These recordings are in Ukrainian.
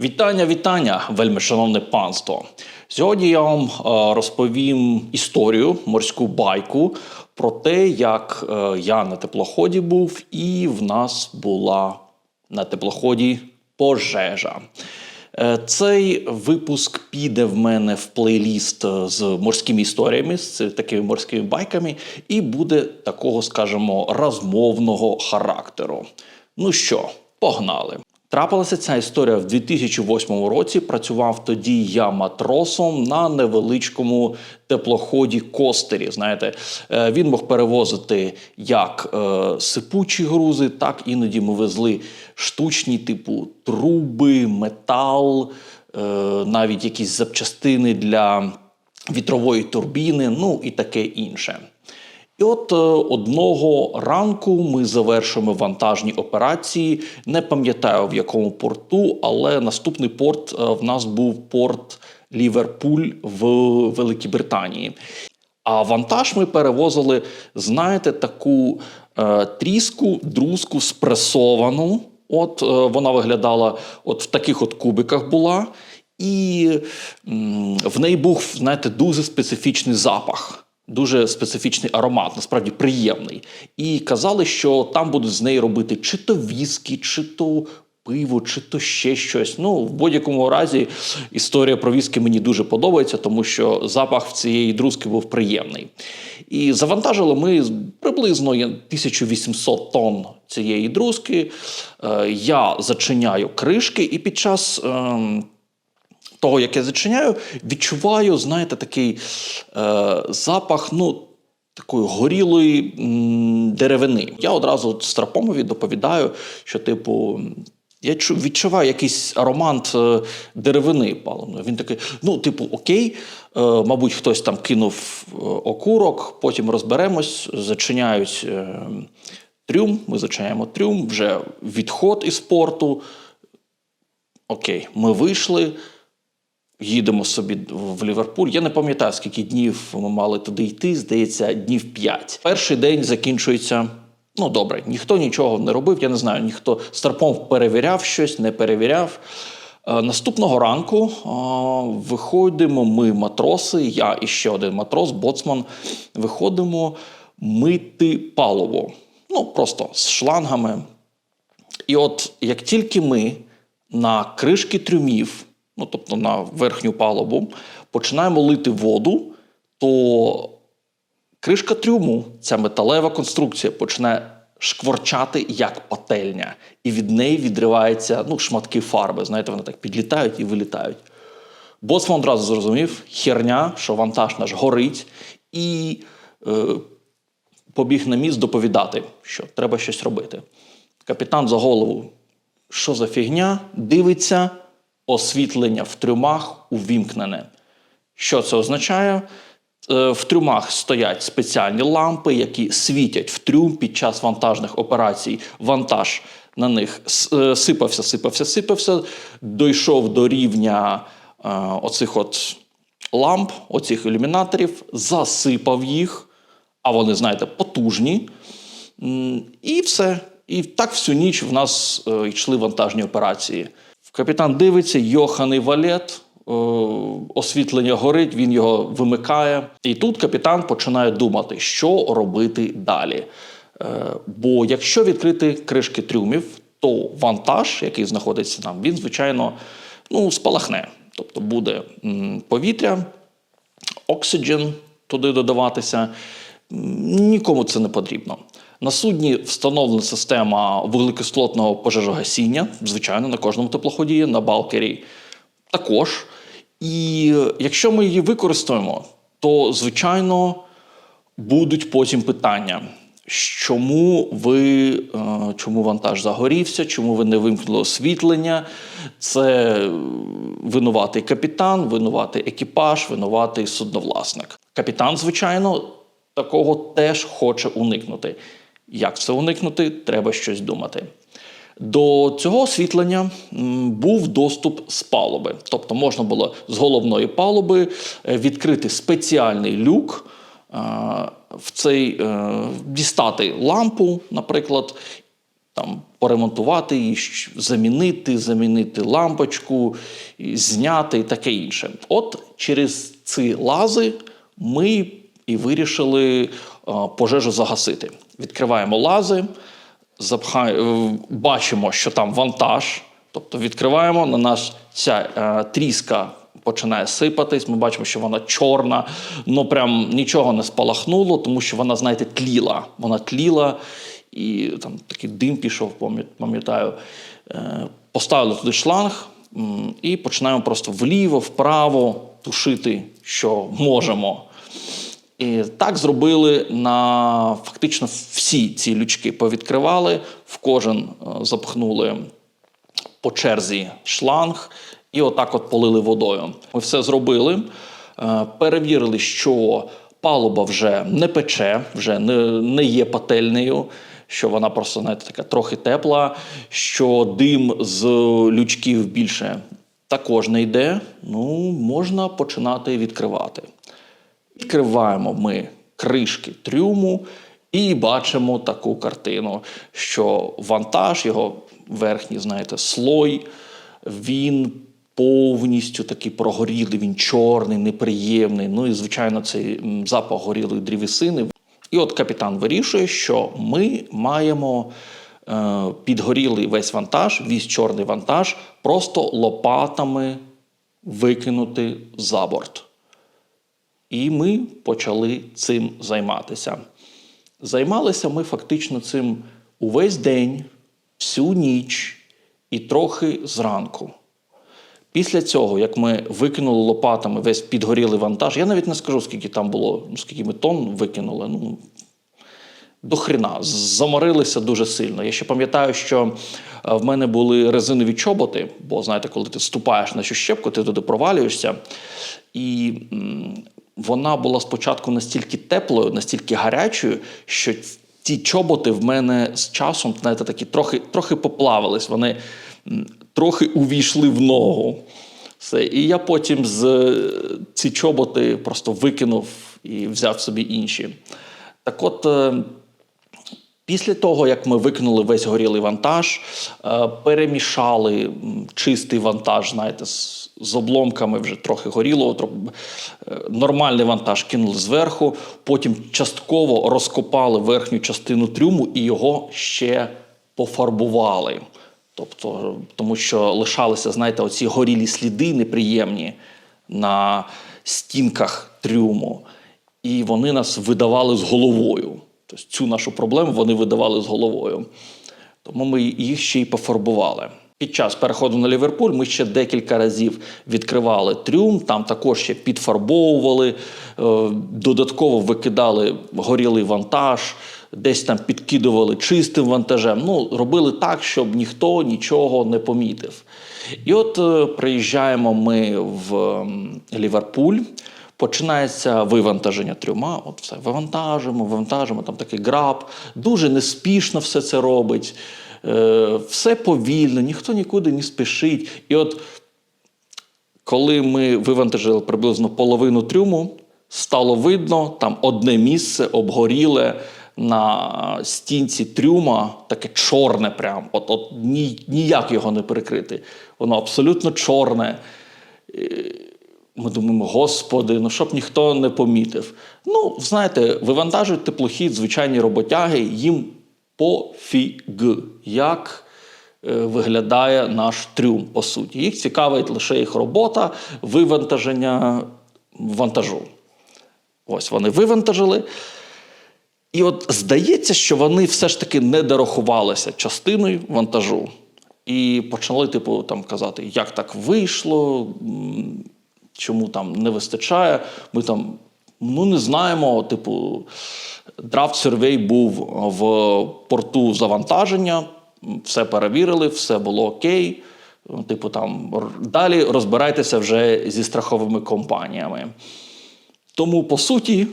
Вітання, вітання, вельми шановне панство. Сьогодні я вам е, розповім історію, морську байку про те, як е, я на теплоході був, і в нас була на теплоході пожежа. Е, Цей випуск піде в мене в плейліст з морськими історіями, з такими морськими байками, і буде такого, скажімо, розмовного характеру. Ну що, погнали. Трапилася ця історія в 2008 році. Працював тоді я матросом на невеличкому теплоході Костері. Знаєте, Е, він мог перевозити як е, сипучі грузи, так іноді ми везли штучні, типу труби, метал, е, навіть якісь запчастини для вітрової турбіни, ну і таке інше. І от е, одного ранку ми завершуємо вантажні операції. Не пам'ятаю в якому порту, але наступний порт е, в нас був порт Ліверпуль в Великій Британії. А вантаж ми перевозили, знаєте, таку е, тріску, друзку спресовану. От е, вона виглядала, от в таких от кубиках була, і м, в неї був, знаєте, дуже специфічний запах. Дуже специфічний аромат, насправді приємний. І казали, що там будуть з неї робити чи то віскі, чи то пиво, чи то ще щось. Ну, в будь-якому разі, історія про віскі мені дуже подобається, тому що запах в цієї друзки був приємний. І завантажили ми приблизно 1800 тонн цієї друзки. Е, Я зачиняю кришки, і під час. ем, того, як я зачиняю, відчуваю, знаєте, такий е, запах, ну, такої горілої м, деревини. Я одразу Страпомові доповідаю, що, типу, я відчуваю якийсь аромат е, деревини паливної. Він такий, ну, типу, окей, е, мабуть, хтось там кинув е, окурок, потім розберемось, зачиняють е, трюм, ми зачиняємо трюм, вже відход із порту. Окей, ми вийшли, їдемо собі в Ліверпуль. Я не пам'ятаю, скільки днів ми мали туди йти. Здається, днів 5. Перший день закінчується. Ну, добре, ніхто нічого не робив. Я не знаю, ніхто Старпом перевіряв щось, не перевіряв. Е, Наступного ранку е, виходимо ми, матроси, я і ще один матрос, боцман, виходимо мити паливо. Ну, просто з шлангами. І от як тільки ми на кришки трюмів, ну тобто на верхню палубу, починаємо лити воду, то кришка трюму, ця металева конструкція, починає шкворчати як пательня, і від неї відриваються ну, шматки фарби. Знаєте, вони так підлітають і вилітають. Боцман одразу зрозумів, херня, що вантаж наш горить, і е, побіг на міст доповідати, що треба щось робити. Капітан за голову, що за фігня, дивиться, освітлення в трюмах увімкнене. Що це означає? Е, В трюмах стоять спеціальні лампи, які світять в трюм під час вантажних операцій. Вантаж на них е, сипався, сипався, сипався, дійшов до рівня е, оцих от ламп, оцих ілюмінаторів, засипав їх, а вони, знаєте, потужні. І все. І так всю ніч в нас йшли вантажні операції. Капітан дивиться, йоханий валет, е, освітлення горить, він його вимикає. І тут капітан починає думати, що робити далі. Е, бо якщо відкрити кришки трюмів, то вантаж, який знаходиться там, він, звичайно, ну, спалахне. Тобто буде повітря, оксиджен туди додаватися. Нікому це не потрібно. На судні встановлена система вуглекислотного пожежогасіння, звичайно, на кожному теплоході на балкері також. І якщо ми її використаємо, то звичайно будуть потім питання. Чому ви е, чому вантаж загорівся, чому ви не вимкнули освітлення? Це винуватий капітан, винуватий екіпаж, винуватий судновласник. Капітан, звичайно, такого теж хоче уникнути. Як це уникнути? Треба щось думати. До цього освітлення був доступ з палуби. Тобто можна було з головної палуби е, відкрити спеціальний люк, е, в цей е, дістати лампу, наприклад, там поремонтувати її, замінити, замінити лампочку, зняти і таке інше. От через ці лази ми і вирішили пожежу загасити. Відкриваємо лази, запхай, е, бачимо, що там вантаж. Тобто відкриваємо, на нас ця е, тріска починає сипатись. Ми бачимо, що вона чорна, ну прям нічого не спалахнуло, тому що вона, знаєте, тліла. Вона тліла, і там такий дим пішов, пам'ятаю. Е, поставили туди шланг і починаємо просто вліво, вправо тушити, що можемо. І так зробили на фактично всі ці лючки повідкривали, в кожен е, запхнули по черзі шланг і отак от полили водою. Ми все зробили, е, перевірили, що палуба вже не пече, вже не, не є пательнею, що вона просто знаєте, така трохи тепла, що дим з лючків більше також не йде. Ну, можна починати відкривати. Відкриваємо ми кришки трюму і бачимо таку картину, що вантаж, його верхній, знаєте, слой, він повністю такий прогорілий, він чорний, неприємний. Ну і, звичайно, цей запах горілої дрівесини. І от капітан вирішує, що ми маємо е, підгорілий весь вантаж, весь чорний вантаж, просто лопатами викинути за борт. І ми почали цим займатися. Займалися ми фактично цим увесь день, всю ніч і трохи зранку. Після цього, як ми викинули лопатами весь підгорілий вантаж, я навіть не скажу, скільки там було, скільки ми тонн викинули. Ну, до хрена, заморилися дуже сильно. Я ще пам'ятаю, що е, в мене були резинові чоботи, бо знаєте, коли ти ступаєш на цю щепку, ти туди провалюєшся. І вона була спочатку настільки теплою, настільки гарячою, що ці чоботи в мене з часом, знаєте, такі трохи, трохи поплавились. Вони трохи увійшли в ногу. Все. І я потім з е, ці чоботи просто викинув і взяв собі інші. Так от. е, Після того, як ми викинули весь горілий вантаж, е, перемішали чистий вантаж, знаєте, з обломками вже трохи горілого, тро- е, нормальний вантаж кинули зверху, потім частково розкопали верхню частину трюму і його ще пофарбували. Тобто, тому що лишалися, знаєте, оці горілі сліди неприємні на стінках трюму, і вони нас видавали з головою. Тобто цю нашу проблему вони видавали з головою. Тому ми їх ще й пофарбували. Під час переходу на Ліверпуль ми ще декілька разів відкривали трюм, там також ще підфарбовували, е, додатково викидали горілий вантаж, десь там підкидували чистим вантажем. Ну, робили так, щоб ніхто нічого не помітив. І от е, приїжджаємо ми в Ліверпуль. Починається вивантаження трюма. От все вивантажимо, вивантажимо, там такий граб, дуже неспішно все це робить, все повільно, ніхто нікуди не спішить. І от коли ми вивантажили приблизно половину трюму, стало видно, там одне місце обгоріле на стінці трюма, таке чорне, прям, от, от ні, ніяк його не перекрити. Воно абсолютно чорне. Ми думаємо, господи, ну щоб ніхто не помітив. Ну, знаєте, вивантажують теплохід, звичайні роботяги, їм пофіг, як е, виглядає наш трюм, по суті. Їх цікавить лише їх робота, вивантаження вантажу. Ось вони вивантажили. І от здається, що вони все ж таки не дорахувалися частиною вантажу. І почали, типу, там казати, як так вийшло, чому там не вистачає. Ми там ну не знаємо. Типу, драфт сервей був в порту завантаження, все перевірили, все було окей. Типу, там далі розбирайтеся вже зі страховими компаніями. Тому, по суті,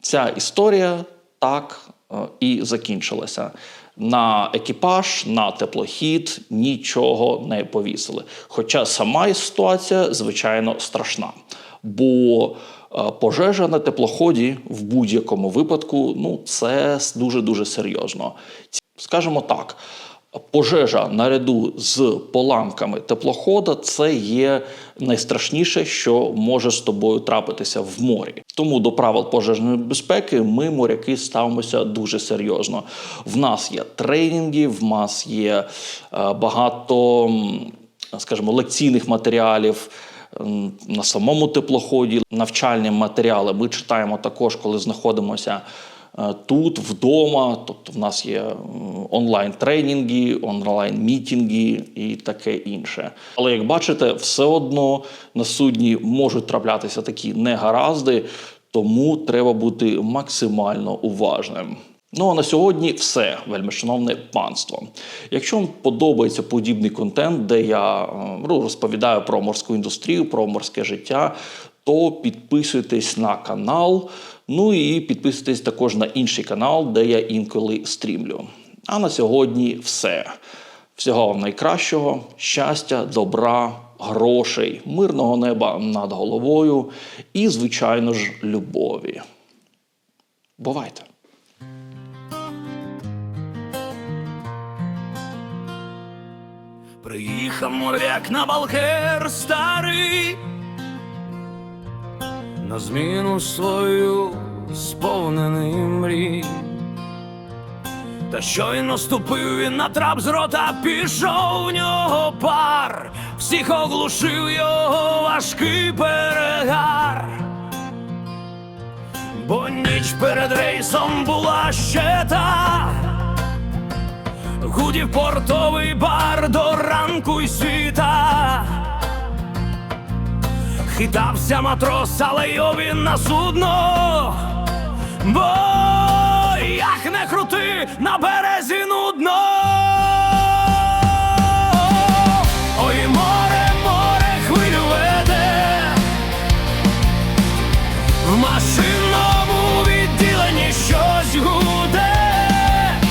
ця історія так е, і закінчилася. На екіпаж, на теплохід нічого не повісили. Хоча сама ситуація, звичайно, страшна. Бо пожежа на теплоході в будь-якому випадку ну, це дуже-дуже серйозно. Скажімо так, пожежа наряду з поламками теплохода це є найстрашніше, що може з тобою трапитися в морі. Тому до правил пожежної безпеки ми, моряки, ставимося дуже серйозно. В нас є тренінги, в нас є е, багато, скажімо, лекційних матеріалів. На самому теплоході навчальні матеріали ми читаємо також, коли знаходимося е, тут, вдома. Тобто, в нас є онлайн-тренінги, онлайн-мітінги і таке інше. Але як бачите, все одно на судні можуть траплятися такі негаразди, тому треба бути максимально уважним. Ну а на сьогодні все, вельмишановне панство. Якщо вам подобається подібний контент, де я е, ну, розповідаю про морську індустрію, про морське життя, то підписуйтесь на канал. Ну і підписуйтесь також на інший канал, де я інколи стрімлю. А на сьогодні все. Всього вам найкращого, щастя, добра, грошей, мирного неба над головою і, звичайно ж, любові. Бувайте! Приїхав моряк на балкер старий, на зміну свою сповнений мрій. Та щойно ступив він на трап з рота, пішов в нього пар, всіх оглушив його важкий перегар. Бо ніч перед рейсом була ще та. Гудів портовий бар до ранку й світа. Хитався матрос, але його він на судно. Бо як не крути на березі нудно. Ой, море, море хвилю веде. В машинному відділенні щось гуде.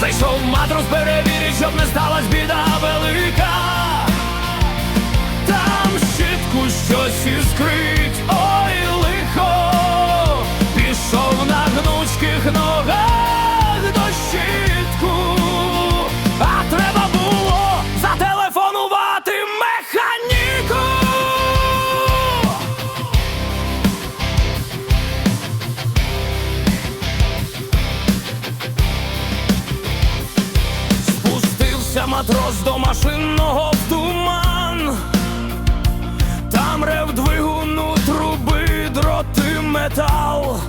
Зайшов матрос перевірить, щоб не сталась біда велика. Там щитку щось іскрить, матрос до машинного в туман. Там рев двигуну труби, дроти метал.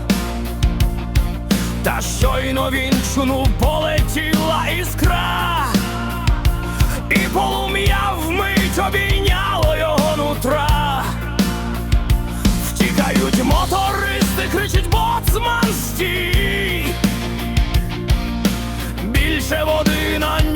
Та щойно він чуну полетіла іскра, і полум'я вмить обійняло його нутра. Втікають мотористи, кричить боцман стій. Більше води на нього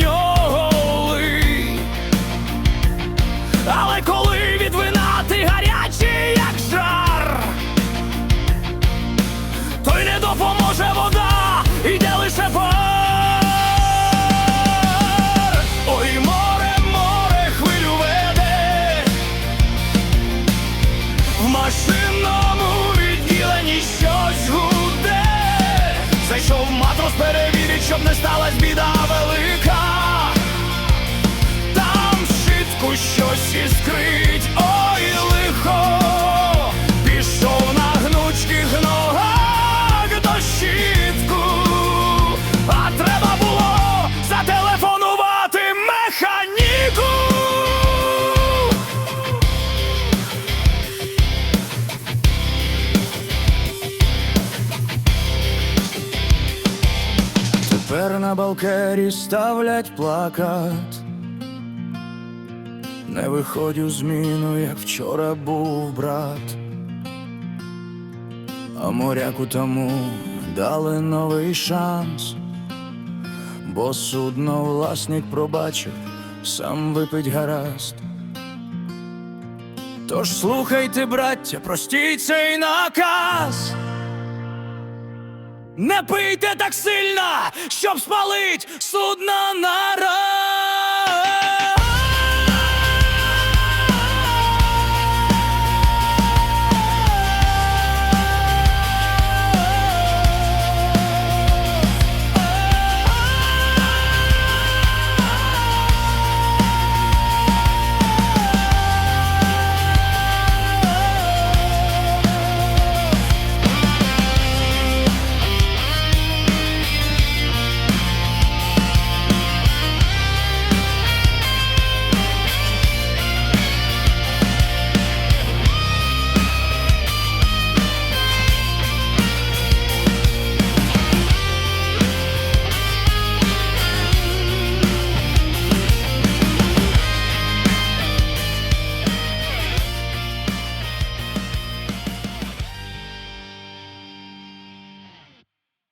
Тепер на балкері ставлять плакат. Не виходь у зміну, як вчора був брат. А моряку тому дали новий шанс, бо судно власник пробачив, сам випить гаразд. Тож слухайте, браття, простіть цей наказ. Не пийте так сильно, щоб спалить судно на раз.